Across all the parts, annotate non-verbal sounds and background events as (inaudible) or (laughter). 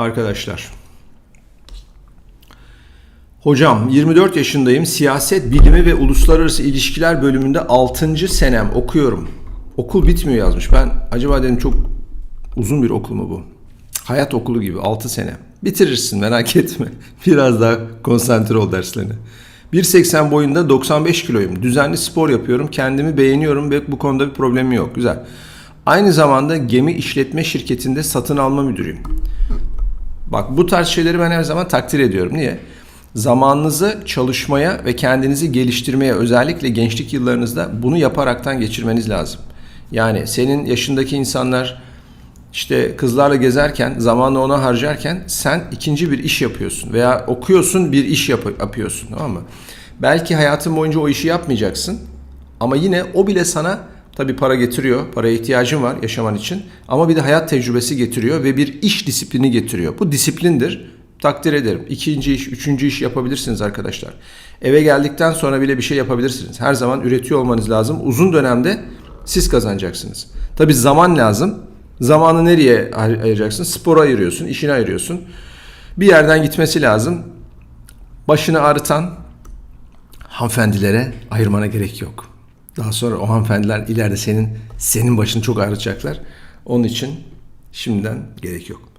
arkadaşlar. Hocam 24 yaşındayım. Siyaset bilimi ve uluslararası ilişkiler bölümünde 6. senem okuyorum. Okul bitmiyor yazmış. Ben acaba dedim çok uzun bir okul mu bu? Hayat okulu gibi 6 sene. Bitirirsin merak etme. (laughs) Biraz daha konsantre ol derslerine. 1.80 boyunda 95 kiloyum. Düzenli spor yapıyorum. Kendimi beğeniyorum ve bu konuda bir problemim yok. Güzel. Aynı zamanda gemi işletme şirketinde satın alma müdürüyüm. Bak bu tarz şeyleri ben her zaman takdir ediyorum. Niye? Zamanınızı çalışmaya ve kendinizi geliştirmeye özellikle gençlik yıllarınızda bunu yaparaktan geçirmeniz lazım. Yani senin yaşındaki insanlar işte kızlarla gezerken, zamanla ona harcarken sen ikinci bir iş yapıyorsun veya okuyorsun bir iş yap- yapıyorsun tamam mı? Belki hayatın boyunca o işi yapmayacaksın ama yine o bile sana tabii para getiriyor, paraya ihtiyacın var yaşaman için ama bir de hayat tecrübesi getiriyor ve bir iş disiplini getiriyor. Bu disiplindir. Takdir ederim. İkinci iş, üçüncü iş yapabilirsiniz arkadaşlar. Eve geldikten sonra bile bir şey yapabilirsiniz. Her zaman üretiyor olmanız lazım. Uzun dönemde siz kazanacaksınız. Tabii zaman lazım. Zamanı nereye ay- ayıracaksın? Spora ayırıyorsun, işine ayırıyorsun. Bir yerden gitmesi lazım. Başını ağrıtan hanımefendilere ayırmana gerek yok. Daha sonra o hanımefendiler ileride senin senin başını çok ağrıtacaklar. Onun için şimdiden gerek yok.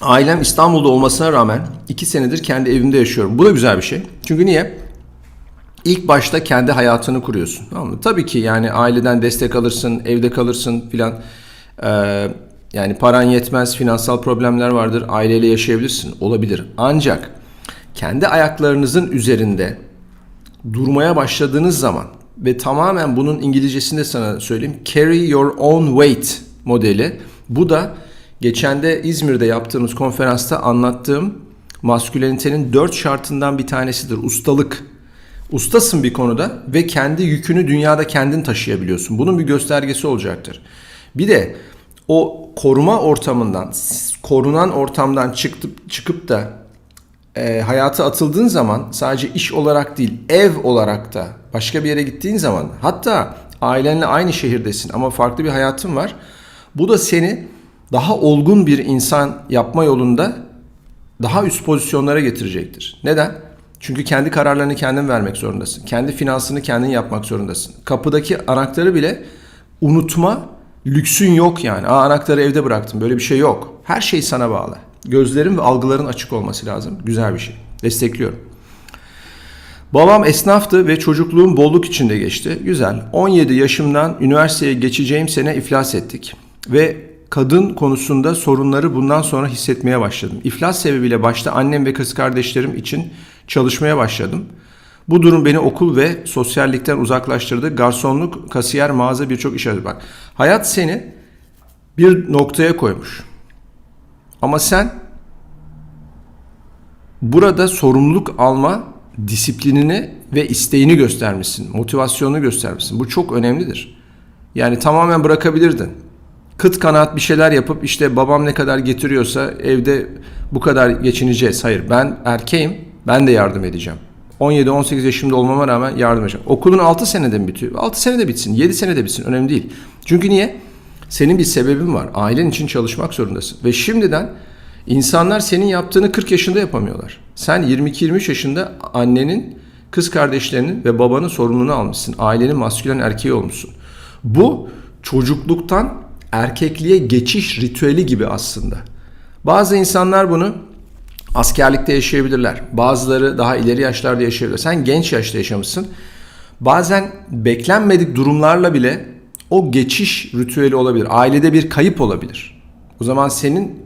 Ailem İstanbul'da olmasına rağmen iki senedir kendi evimde yaşıyorum. Bu da güzel bir şey. Çünkü niye? İlk başta kendi hayatını kuruyorsun. Tamam mı? Tabii ki yani aileden destek alırsın, evde kalırsın filan. Ee, yani paran yetmez, finansal problemler vardır. Aileyle yaşayabilirsin. Olabilir. Ancak kendi ayaklarınızın üzerinde durmaya başladığınız zaman ve tamamen bunun İngilizcesini de sana söyleyeyim. Carry your own weight modeli. Bu da geçen de İzmir'de yaptığımız konferansta anlattığım maskülenitenin dört şartından bir tanesidir. Ustalık. Ustasın bir konuda ve kendi yükünü dünyada kendin taşıyabiliyorsun. Bunun bir göstergesi olacaktır. Bir de o koruma ortamından, korunan ortamdan çıkıp, çıkıp da e, hayata atıldığın zaman sadece iş olarak değil ev olarak da başka bir yere gittiğin zaman hatta ailenle aynı şehirdesin ama farklı bir hayatın var. Bu da seni daha olgun bir insan yapma yolunda daha üst pozisyonlara getirecektir. Neden? Çünkü kendi kararlarını kendin vermek zorundasın. Kendi finansını kendin yapmak zorundasın. Kapıdaki anahtarı bile unutma lüksün yok yani. Aa, anahtarı evde bıraktım. Böyle bir şey yok. Her şey sana bağlı. Gözlerin ve algıların açık olması lazım. Güzel bir şey. Destekliyorum. Babam esnaftı ve çocukluğum bolluk içinde geçti. Güzel. 17 yaşımdan üniversiteye geçeceğim sene iflas ettik. Ve kadın konusunda sorunları bundan sonra hissetmeye başladım. İflas sebebiyle başta annem ve kız kardeşlerim için çalışmaya başladım. Bu durum beni okul ve sosyallikten uzaklaştırdı. Garsonluk, kasiyer, mağaza birçok iş aradı. Bak hayat seni bir noktaya koymuş. Ama sen burada sorumluluk alma disiplinini ve isteğini göstermişsin. Motivasyonunu göstermişsin. Bu çok önemlidir. Yani tamamen bırakabilirdin. Kıt kanaat bir şeyler yapıp işte babam ne kadar getiriyorsa evde bu kadar geçineceğiz. Hayır ben erkeğim. Ben de yardım edeceğim. 17-18 yaşımda olmama rağmen yardım edeceğim. Okulun 6 senede mi bitiyor? 6 senede bitsin, 7 senede bitsin. Önemli değil. Çünkü niye? Senin bir sebebin var. Ailen için çalışmak zorundasın. Ve şimdiden insanlar senin yaptığını 40 yaşında yapamıyorlar. Sen 22-23 yaşında annenin, kız kardeşlerinin ve babanın sorumluluğunu almışsın. Ailenin maskülen erkeği olmuşsun. Bu çocukluktan erkekliğe geçiş ritüeli gibi aslında. Bazı insanlar bunu askerlikte yaşayabilirler. Bazıları daha ileri yaşlarda yaşayabilir. Sen genç yaşta yaşamışsın. Bazen beklenmedik durumlarla bile o geçiş ritüeli olabilir. Ailede bir kayıp olabilir. O zaman senin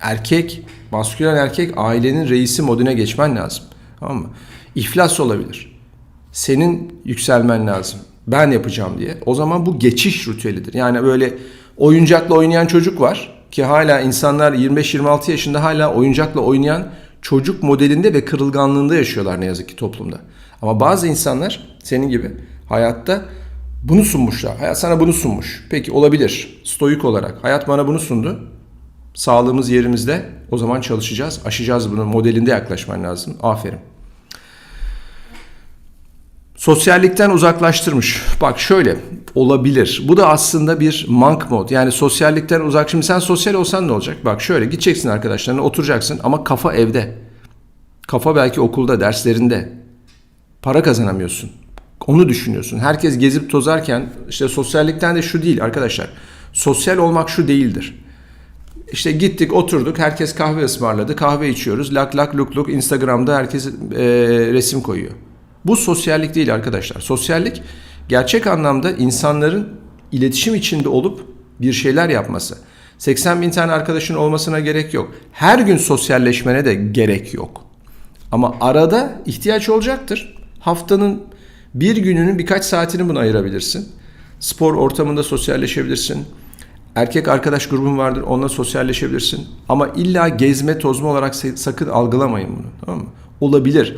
erkek, maskülen erkek ailenin reisi moduna geçmen lazım. Tamam mı? İflas olabilir. Senin yükselmen lazım. Ben yapacağım diye. O zaman bu geçiş ritüelidir. Yani böyle oyuncakla oynayan çocuk var ki hala insanlar 25-26 yaşında hala oyuncakla oynayan çocuk modelinde ve kırılganlığında yaşıyorlar ne yazık ki toplumda. Ama bazı insanlar senin gibi hayatta bunu sunmuşlar. Hayat sana bunu sunmuş. Peki olabilir. Stoik olarak. Hayat bana bunu sundu. Sağlığımız yerimizde. O zaman çalışacağız. Aşacağız bunu. Modelinde yaklaşman lazım. Aferin. Sosyallikten uzaklaştırmış. Bak şöyle olabilir. Bu da aslında bir monk mod. Yani sosyallikten uzak. Şimdi sen sosyal olsan ne olacak? Bak şöyle gideceksin arkadaşlarına oturacaksın ama kafa evde. Kafa belki okulda, derslerinde. Para kazanamıyorsun. Onu düşünüyorsun. Herkes gezip tozarken işte sosyallikten de şu değil arkadaşlar. Sosyal olmak şu değildir. İşte gittik oturduk herkes kahve ısmarladı kahve içiyoruz lak lak luk luk Instagram'da herkes e, resim koyuyor. Bu sosyallik değil arkadaşlar. Sosyallik gerçek anlamda insanların iletişim içinde olup bir şeyler yapması. 80 bin tane arkadaşın olmasına gerek yok. Her gün sosyalleşmene de gerek yok. Ama arada ihtiyaç olacaktır. Haftanın bir gününün birkaç saatini buna ayırabilirsin. Spor ortamında sosyalleşebilirsin. Erkek arkadaş grubun vardır onunla sosyalleşebilirsin. Ama illa gezme tozma olarak sakın algılamayın bunu. Tamam mı? Olabilir.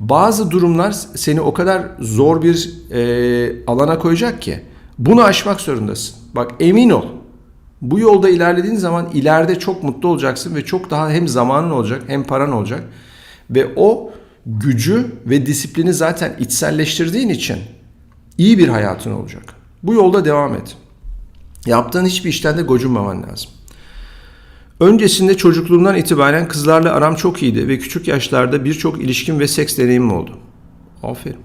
Bazı durumlar seni o kadar zor bir e, alana koyacak ki bunu aşmak zorundasın. Bak emin ol. Bu yolda ilerlediğin zaman ileride çok mutlu olacaksın ve çok daha hem zamanın olacak hem paran olacak. Ve o gücü ve disiplini zaten içselleştirdiğin için iyi bir hayatın olacak. Bu yolda devam et. Yaptığın hiçbir işten de gocunmaman lazım. Öncesinde çocukluğumdan itibaren kızlarla aram çok iyiydi ve küçük yaşlarda birçok ilişkim ve seks deneyimim oldu. Aferin.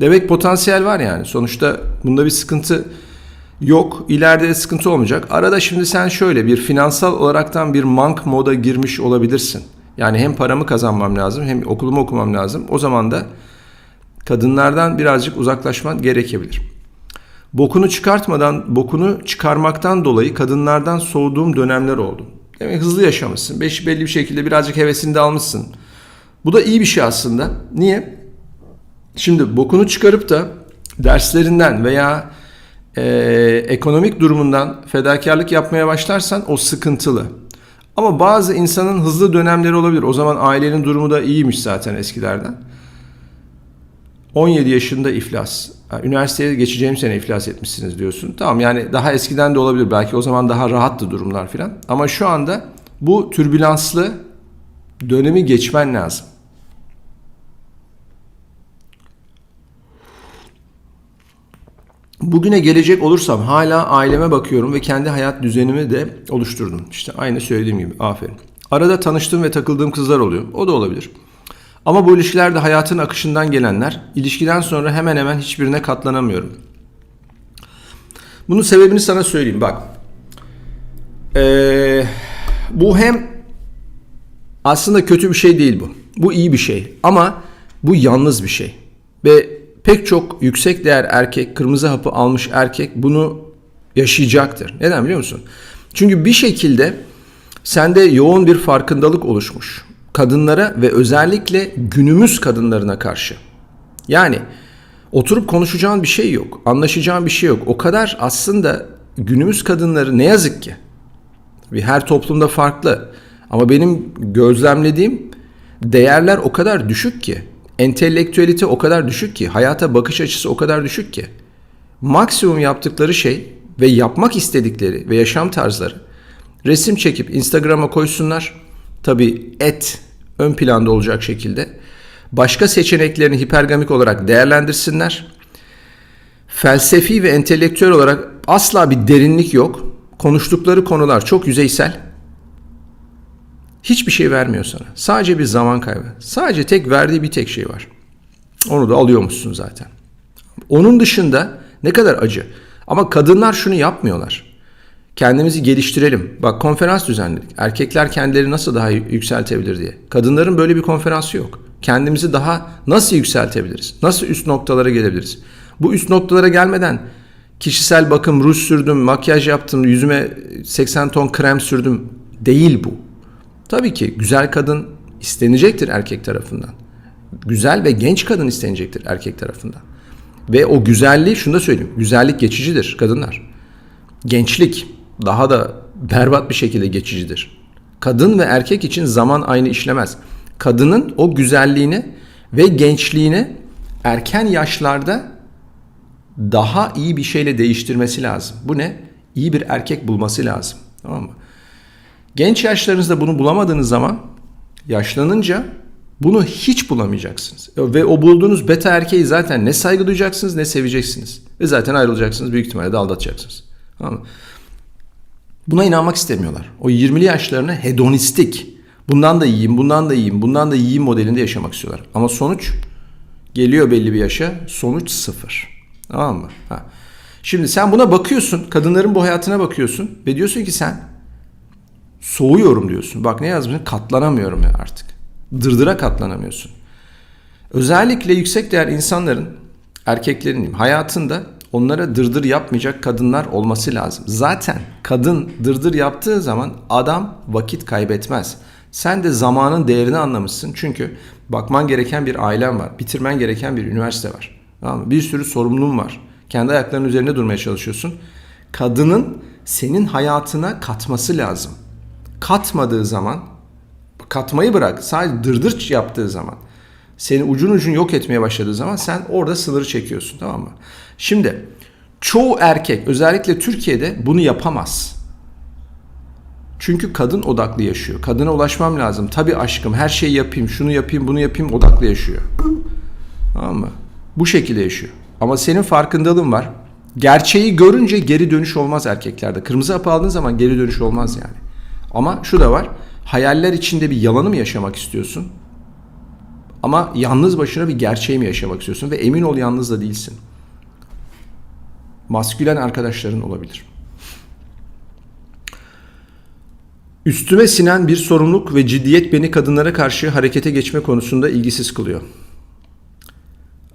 Demek potansiyel var yani. Sonuçta bunda bir sıkıntı yok. İleride de sıkıntı olmayacak. Arada şimdi sen şöyle bir finansal olaraktan bir mank moda girmiş olabilirsin. Yani hem paramı kazanmam lazım hem okulumu okumam lazım. O zaman da kadınlardan birazcık uzaklaşman gerekebilir. Bokunu çıkartmadan, bokunu çıkarmaktan dolayı kadınlardan soğuduğum dönemler oldu. Demek hızlı yaşamışsın. Beş belli bir şekilde birazcık hevesini de almışsın. Bu da iyi bir şey aslında. Niye? Şimdi bokunu çıkarıp da derslerinden veya e, ekonomik durumundan fedakarlık yapmaya başlarsan o sıkıntılı. Ama bazı insanın hızlı dönemleri olabilir. O zaman ailenin durumu da iyiymiş zaten eskilerden. 17 yaşında iflas. Yani üniversiteye geçeceğim sene iflas etmişsiniz diyorsun. Tamam yani daha eskiden de olabilir. Belki o zaman daha rahattı durumlar filan. Ama şu anda bu türbülanslı dönemi geçmen lazım. Bugüne gelecek olursam hala aileme bakıyorum ve kendi hayat düzenimi de oluşturdum. İşte aynı söylediğim gibi aferin. Arada tanıştığım ve takıldığım kızlar oluyor. O da olabilir. Ama bu ilişkilerde hayatın akışından gelenler, ilişkiden sonra hemen hemen hiçbirine katlanamıyorum. Bunun sebebini sana söyleyeyim bak. Ee, bu hem aslında kötü bir şey değil bu. Bu iyi bir şey ama bu yalnız bir şey. Ve pek çok yüksek değer erkek, kırmızı hapı almış erkek bunu yaşayacaktır. Neden biliyor musun? Çünkü bir şekilde sende yoğun bir farkındalık oluşmuş kadınlara ve özellikle günümüz kadınlarına karşı. Yani oturup konuşacağın bir şey yok, anlaşacağın bir şey yok. O kadar aslında günümüz kadınları ne yazık ki bir her toplumda farklı ama benim gözlemlediğim değerler o kadar düşük ki, entelektüelite o kadar düşük ki, hayata bakış açısı o kadar düşük ki. Maksimum yaptıkları şey ve yapmak istedikleri ve yaşam tarzları resim çekip Instagram'a koysunlar. Tabi et ön planda olacak şekilde başka seçeneklerini hipergamik olarak değerlendirsinler. Felsefi ve entelektüel olarak asla bir derinlik yok. Konuştukları konular çok yüzeysel. Hiçbir şey vermiyor sana. Sadece bir zaman kaybı. Sadece tek verdiği bir tek şey var. Onu da alıyormuşsun zaten. Onun dışında ne kadar acı. Ama kadınlar şunu yapmıyorlar. Kendimizi geliştirelim. Bak konferans düzenledik. Erkekler kendileri nasıl daha yükseltebilir diye. Kadınların böyle bir konferansı yok. Kendimizi daha nasıl yükseltebiliriz? Nasıl üst noktalara gelebiliriz? Bu üst noktalara gelmeden kişisel bakım, ruj sürdüm, makyaj yaptım, yüzüme 80 ton krem sürdüm değil bu. Tabii ki güzel kadın istenecektir erkek tarafından. Güzel ve genç kadın istenecektir erkek tarafından. Ve o güzelliği şunu da söyleyeyim. Güzellik geçicidir kadınlar. Gençlik daha da berbat bir şekilde geçicidir. Kadın ve erkek için zaman aynı işlemez. Kadının o güzelliğini ve gençliğini erken yaşlarda daha iyi bir şeyle değiştirmesi lazım. Bu ne? İyi bir erkek bulması lazım. Tamam mı? Genç yaşlarınızda bunu bulamadığınız zaman yaşlanınca Bunu hiç bulamayacaksınız. Ve o bulduğunuz beta erkeği zaten ne saygı duyacaksınız ne seveceksiniz. Ve zaten ayrılacaksınız. Büyük ihtimalle de aldatacaksınız. Tamam? Buna inanmak istemiyorlar. O 20'li yaşlarını hedonistik, bundan da yiyeyim, bundan da yiyeyim, bundan da yiyeyim modelinde yaşamak istiyorlar. Ama sonuç geliyor belli bir yaşa, sonuç sıfır. Tamam mı? Ha. Şimdi sen buna bakıyorsun, kadınların bu hayatına bakıyorsun ve diyorsun ki sen soğuyorum diyorsun. Bak ne yazmışsın? Katlanamıyorum ya artık. Dırdıra katlanamıyorsun. Özellikle yüksek değer insanların, erkeklerin hayatında onlara dırdır yapmayacak kadınlar olması lazım. Zaten kadın dırdır yaptığı zaman adam vakit kaybetmez. Sen de zamanın değerini anlamışsın. Çünkü bakman gereken bir ailen var. Bitirmen gereken bir üniversite var. Tamam mı? Bir sürü sorumluluğun var. Kendi ayaklarının üzerinde durmaya çalışıyorsun. Kadının senin hayatına katması lazım. Katmadığı zaman, katmayı bırak sadece dırdır yaptığı zaman, seni ucun ucun yok etmeye başladığı zaman sen orada sınırı çekiyorsun tamam mı? Şimdi çoğu erkek özellikle Türkiye'de bunu yapamaz. Çünkü kadın odaklı yaşıyor. Kadına ulaşmam lazım. Tabii aşkım her şeyi yapayım, şunu yapayım, bunu yapayım odaklı yaşıyor. Tamam mı? Bu şekilde yaşıyor. Ama senin farkındalığın var. Gerçeği görünce geri dönüş olmaz erkeklerde. Kırmızı hap aldığın zaman geri dönüş olmaz yani. Ama şu da var. Hayaller içinde bir yalanı mı yaşamak istiyorsun? Ama yalnız başına bir gerçeği mi yaşamak istiyorsun? Ve emin ol yalnız da değilsin. Maskülen arkadaşların olabilir. Üstüme sinen bir sorumluluk ve ciddiyet beni kadınlara karşı harekete geçme konusunda ilgisiz kılıyor.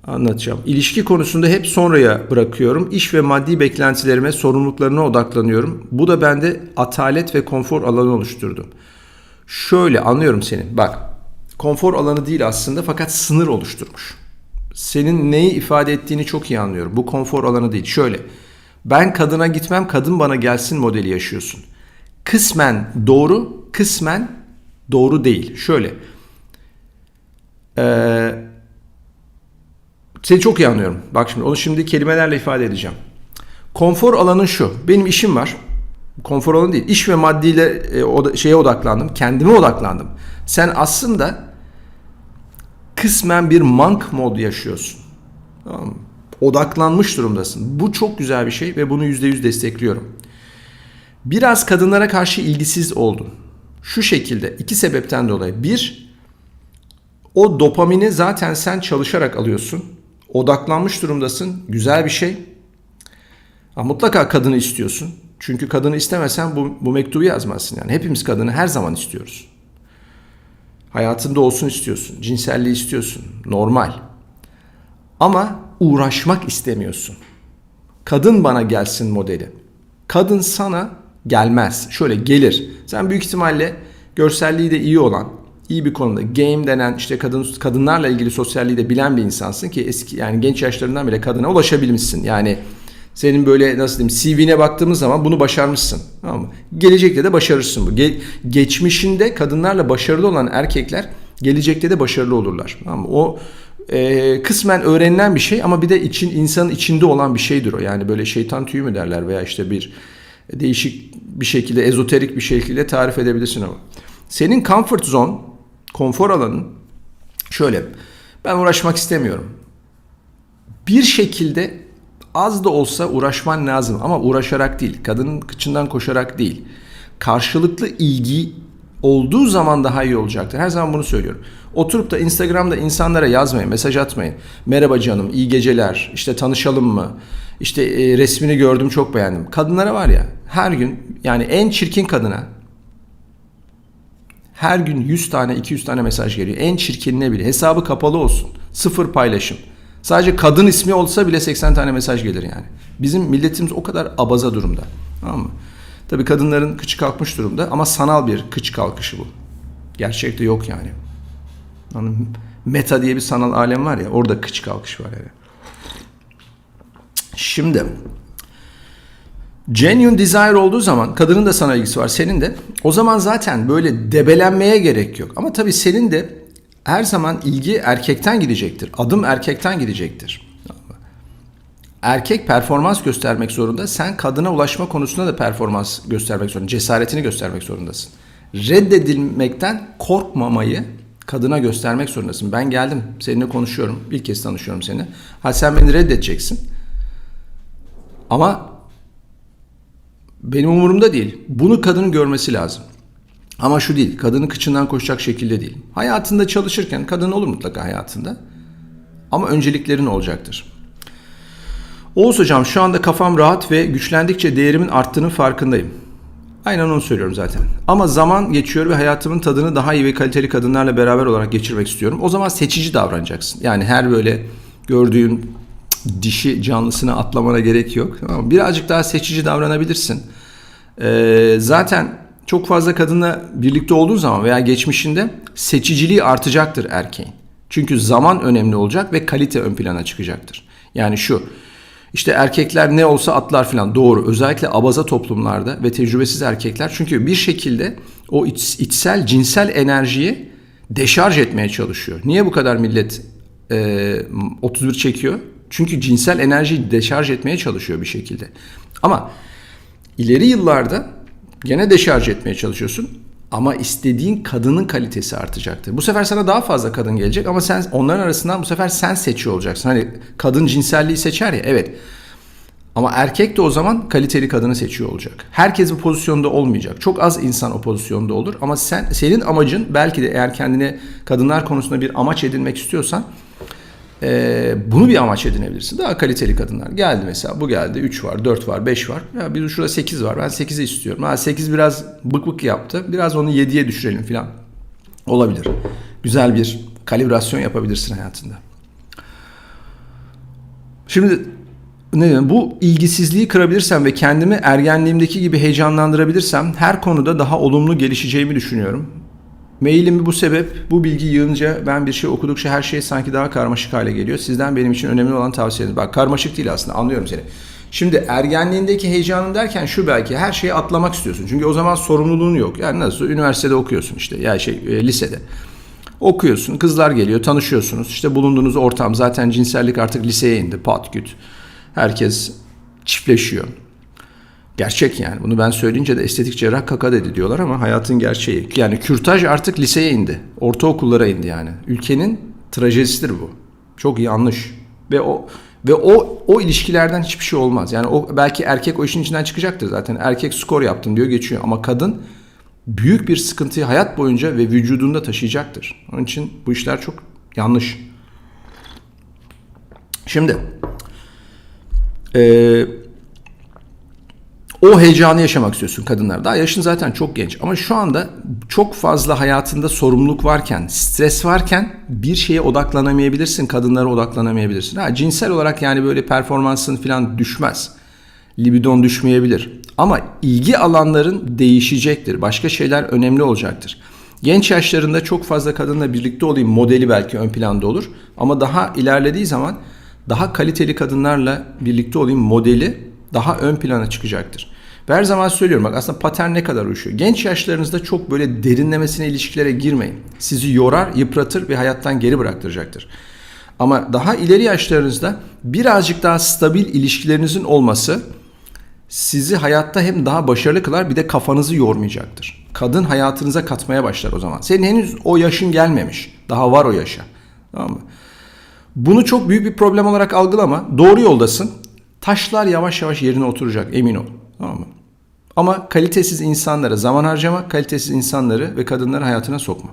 Anlatacağım. İlişki konusunda hep sonraya bırakıyorum. İş ve maddi beklentilerime, sorumluluklarına odaklanıyorum. Bu da bende atalet ve konfor alanı oluşturdu. Şöyle anlıyorum seni. Bak, konfor alanı değil aslında fakat sınır oluşturmuş. Senin neyi ifade ettiğini çok iyi anlıyorum. Bu konfor alanı değil. Şöyle, ben kadına gitmem, kadın bana gelsin modeli yaşıyorsun. Kısmen doğru, kısmen doğru değil. Şöyle, eee seni çok iyi anlıyorum. Bak şimdi onu şimdi kelimelerle ifade edeceğim. Konfor alanın şu. Benim işim var. Konfor alanı değil. İş ve maddiyle e, o şeye odaklandım. Kendime odaklandım. Sen aslında kısmen bir monk mod yaşıyorsun. Tamam mı? Odaklanmış durumdasın. Bu çok güzel bir şey ve bunu %100 destekliyorum. Biraz kadınlara karşı ilgisiz oldun. Şu şekilde iki sebepten dolayı. Bir, o dopamini zaten sen çalışarak alıyorsun odaklanmış durumdasın. Güzel bir şey. Ama mutlaka kadını istiyorsun. Çünkü kadını istemesen bu, bu mektubu yazmazsın. Yani hepimiz kadını her zaman istiyoruz. Hayatında olsun istiyorsun. Cinselliği istiyorsun. Normal. Ama uğraşmak istemiyorsun. Kadın bana gelsin modeli. Kadın sana gelmez. Şöyle gelir. Sen büyük ihtimalle görselliği de iyi olan, iyi bir konuda game denen işte kadın kadınlarla ilgili sosyalliği de bilen bir insansın ki eski yani genç yaşlarından bile kadına ulaşabilmişsin. Yani senin böyle nasıl diyeyim CV'ne baktığımız zaman bunu başarmışsın. Tamam mı? Gelecekte de başarırsın bu. Ge- geçmişinde kadınlarla başarılı olan erkekler gelecekte de başarılı olurlar. Tamam mı? O e, kısmen öğrenilen bir şey ama bir de için insanın içinde olan bir şeydir o. Yani böyle şeytan tüyü mü derler veya işte bir değişik bir şekilde ezoterik bir şekilde tarif edebilirsin ama. Senin comfort zone konfor alanın şöyle ben uğraşmak istemiyorum. Bir şekilde az da olsa uğraşman lazım ama uğraşarak değil. Kadının kıçından koşarak değil. Karşılıklı ilgi olduğu zaman daha iyi olacaktır. Her zaman bunu söylüyorum. Oturup da Instagram'da insanlara yazmayın, mesaj atmayın. Merhaba canım, iyi geceler, işte tanışalım mı? İşte e, resmini gördüm çok beğendim. Kadınlara var ya her gün yani en çirkin kadına her gün 100 tane 200 tane mesaj geliyor. En çirkinine bile. Hesabı kapalı olsun. Sıfır paylaşım. Sadece kadın ismi olsa bile 80 tane mesaj gelir yani. Bizim milletimiz o kadar abaza durumda. Tamam mı? Tabii kadınların kıçı kalkmış durumda ama sanal bir kıç kalkışı bu. Gerçekte yok yani. yani. Meta diye bir sanal alem var ya orada kıç kalkış var yani. Şimdi Genuine desire olduğu zaman kadının da sana ilgisi var senin de. O zaman zaten böyle debelenmeye gerek yok. Ama tabii senin de her zaman ilgi erkekten gidecektir. Adım erkekten gidecektir. Erkek performans göstermek zorunda. Sen kadına ulaşma konusunda da performans göstermek zorunda. Cesaretini göstermek zorundasın. Reddedilmekten korkmamayı kadına göstermek zorundasın. Ben geldim seninle konuşuyorum. İlk kez tanışıyorum seninle. Ha sen beni reddedeceksin. Ama benim umurumda değil. Bunu kadının görmesi lazım. Ama şu değil. Kadının kıçından koşacak şekilde değil. Hayatında çalışırken kadın olur mutlaka hayatında. Ama önceliklerin olacaktır. Oğuz hocam şu anda kafam rahat ve güçlendikçe değerimin arttığının farkındayım. Aynen onu söylüyorum zaten. Ama zaman geçiyor ve hayatımın tadını daha iyi ve kaliteli kadınlarla beraber olarak geçirmek istiyorum. O zaman seçici davranacaksın. Yani her böyle gördüğün dişi canlısına atlamana gerek yok. Tamam? Birazcık daha seçici davranabilirsin. Ee, zaten çok fazla kadınla birlikte olduğun zaman veya geçmişinde seçiciliği artacaktır erkeğin. Çünkü zaman önemli olacak ve kalite ön plana çıkacaktır. Yani şu işte erkekler ne olsa atlar falan doğru. Özellikle abaza toplumlarda ve tecrübesiz erkekler çünkü bir şekilde o iç- içsel cinsel enerjiyi deşarj etmeye çalışıyor. Niye bu kadar millet e, 31 çekiyor? Çünkü cinsel enerjiyi deşarj etmeye çalışıyor bir şekilde. Ama ileri yıllarda gene deşarj etmeye çalışıyorsun ama istediğin kadının kalitesi artacaktır. Bu sefer sana daha fazla kadın gelecek ama sen onların arasından bu sefer sen seçiyor olacaksın. Hani kadın cinselliği seçer ya evet. Ama erkek de o zaman kaliteli kadını seçiyor olacak. Herkes bu pozisyonda olmayacak. Çok az insan o pozisyonda olur ama sen senin amacın belki de eğer kendine kadınlar konusunda bir amaç edinmek istiyorsan ee, bunu bir amaç edinebilirsin. Daha kaliteli kadınlar. Geldi mesela bu geldi. 3 var, 4 var, 5 var. Ya bir şurada 8 var. Ben 8'i istiyorum. Ha 8 biraz bık bık yaptı. Biraz onu 7'ye düşürelim falan. Olabilir. Güzel bir kalibrasyon yapabilirsin hayatında. Şimdi ne diyorum, bu ilgisizliği kırabilirsem ve kendimi ergenliğimdeki gibi heyecanlandırabilirsem her konuda daha olumlu gelişeceğimi düşünüyorum. Mailimi bu sebep, bu bilgi yığınca ben bir şey okudukça her şey sanki daha karmaşık hale geliyor. Sizden benim için önemli olan tavsiyeniz. Bak karmaşık değil aslında anlıyorum seni. Şimdi ergenliğindeki heyecanın derken şu belki her şeyi atlamak istiyorsun. Çünkü o zaman sorumluluğun yok. Yani nasıl üniversitede okuyorsun işte ya yani şey e, lisede. Okuyorsun, kızlar geliyor, tanışıyorsunuz. İşte bulunduğunuz ortam zaten cinsellik artık liseye indi, pat küt. Herkes çiftleşiyor. Gerçek yani. Bunu ben söyleyince de estetik cerrah kaka dedi diyorlar ama hayatın gerçeği. Yani kürtaj artık liseye indi. Ortaokullara indi yani. Ülkenin trajedisidir bu. Çok yanlış. Ve o ve o o ilişkilerden hiçbir şey olmaz. Yani o belki erkek o işin içinden çıkacaktır zaten. Erkek skor yaptın diyor geçiyor ama kadın büyük bir sıkıntıyı hayat boyunca ve vücudunda taşıyacaktır. Onun için bu işler çok yanlış. Şimdi eee o heyecanı yaşamak istiyorsun kadınlar. Daha yaşın zaten çok genç ama şu anda çok fazla hayatında sorumluluk varken, stres varken bir şeye odaklanamayabilirsin, kadınlara odaklanamayabilirsin. Ha cinsel olarak yani böyle performansın falan düşmez. Libidon düşmeyebilir. Ama ilgi alanların değişecektir. Başka şeyler önemli olacaktır. Genç yaşlarında çok fazla kadınla birlikte olayım modeli belki ön planda olur. Ama daha ilerlediği zaman daha kaliteli kadınlarla birlikte olayım modeli daha ön plana çıkacaktır. Ve her zaman söylüyorum bak aslında patern ne kadar uyuşuyor. Genç yaşlarınızda çok böyle derinlemesine ilişkilere girmeyin. Sizi yorar, yıpratır ve hayattan geri bıraktıracaktır. Ama daha ileri yaşlarınızda birazcık daha stabil ilişkilerinizin olması sizi hayatta hem daha başarılı kılar bir de kafanızı yormayacaktır. Kadın hayatınıza katmaya başlar o zaman. Senin henüz o yaşın gelmemiş. Daha var o yaşa. Tamam mı? Bunu çok büyük bir problem olarak algılama. Doğru yoldasın. Taşlar yavaş yavaş yerine oturacak emin ol. Tamam mı? Ama kalitesiz insanlara zaman harcama, kalitesiz insanları ve kadınları hayatına sokma.